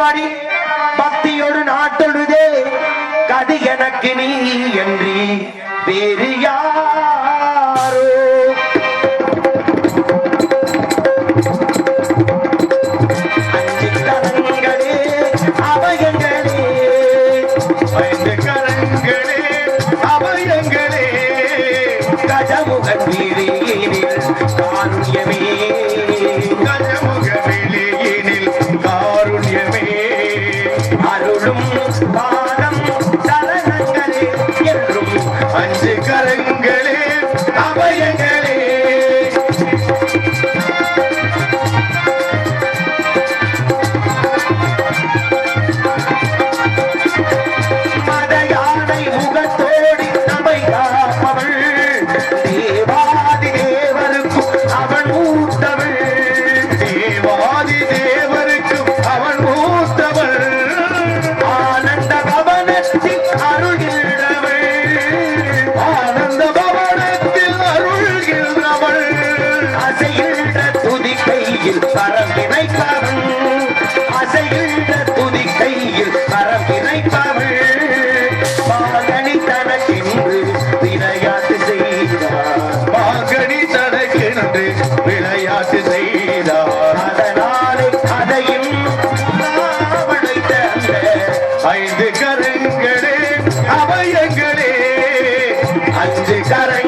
பட்டபடி பக்தியொடு நாட்டொழுதே கதி எனக்கு நீ என்று வேறு யார் Saturday.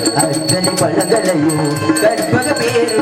పలగలయు గర్భగ పేరు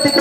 Você